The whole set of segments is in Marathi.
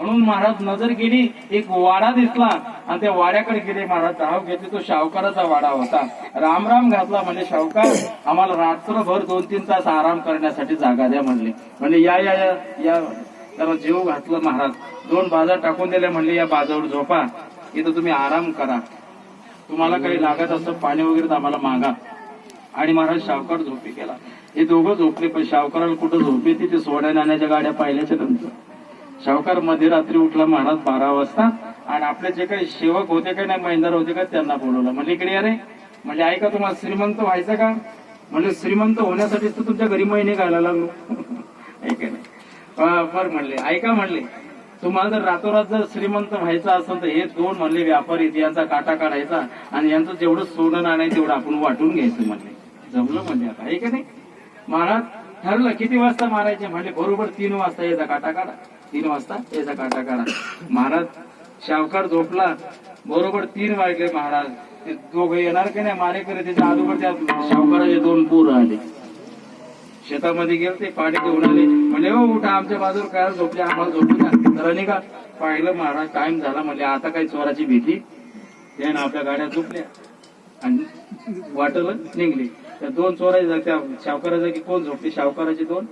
म्हणून महाराज नजर गेली एक वाडा दिसला. आणि त्या वाड्याकडे गेले महाराज धाव घेतली. तो शावकाराचा वाडा होता. राम राम घातला म्हणजे शावकार आम्हाला रात्रभर दोन तीन तास आराम करण्यासाठी जागा द्या म्हणले. म्हणजे या या या या त्याला जीव घातलं महाराज. दोन बाजार टाकून दिले म्हणले या बाजावर झोपा. इथं तुम्ही आराम करा. तुम्हाला काही लागत असं पाणी वगैरे तर आम्हाला मागा. आणि महाराज शावकार झोपी केला हे दोघं झोपले पण शावकाराला कुठं झोपी ती ते सोड्या नाण्याच्या गाड्या पाहिल्याच्या नंतर. शावकार मध्यरात्री उठला महाराज बारा वाजता. आणि आपले जे काही सेवक होते का नाही महिंदार होते का त्यांना बोलवलं. म्हणजे इकडे अरे म्हणजे ऐका तुम्हाला श्रीमंत व्हायचं का? म्हणजे श्रीमंत होण्यासाठीच तर तुमच्या घरी महिने घालायला लागलो. ऐका नाही. बरं म्हणले ऐका म्हणले तुम्हाला जर रातोरात जर श्रीमंत व्हायचं असेल तर हे दोन म्हणले व्यापारी यांचा काटा काढायचा आणि यांचं जेवढं सोनं नाणे तेवढं आपण वाटून घ्यायचं म्हणले. जमलं म्हणजे आता ऐका नाही. महाराज ठरलं किती वाजता मारायचे? म्हटले बरोबर तीन वाजता याचा काटा काढा. तीन वाजता याचा काटा काढा. महाराज शावकार झोपला. बरोबर तीन वाजले महाराज. ते दोघं येणार की नाही? मारेकरी त्याच्या अगोदर त्या शावकाराचे दोन पूर आले. शेतामध्ये गेले ते पाणी घेऊन आले. म्हणजे हो उठा आमच्या बाजूला काय झोपले? आम्हाला झोपू द्या. तर का पाहिलं महाराज टाइम झाला. म्हणजे आता काही चोराची भीती. त्यानं आपल्या गाड्या झोपल्या. आणि वाटलं निघली. त्या दोन चोराच्या जागी त्या शावकाराच्या जागी कोण झोपले? शावकाराचे दोन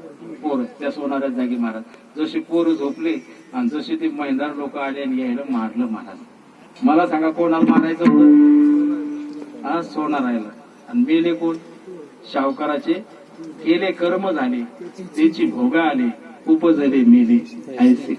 पोर त्या सोनाऱ्या जागी महाराज जशी पोर झोपले आणि जसे ते मैदार लोक आले आणि यायला मारलं महाराज मला सांगा कोणाला मारायचं होतं? हा सोनारायला आणि मेले कोण? शावकाराचे केले कर्म झाले. त्याची भोगा आले. उपजले मेले. ऐसे.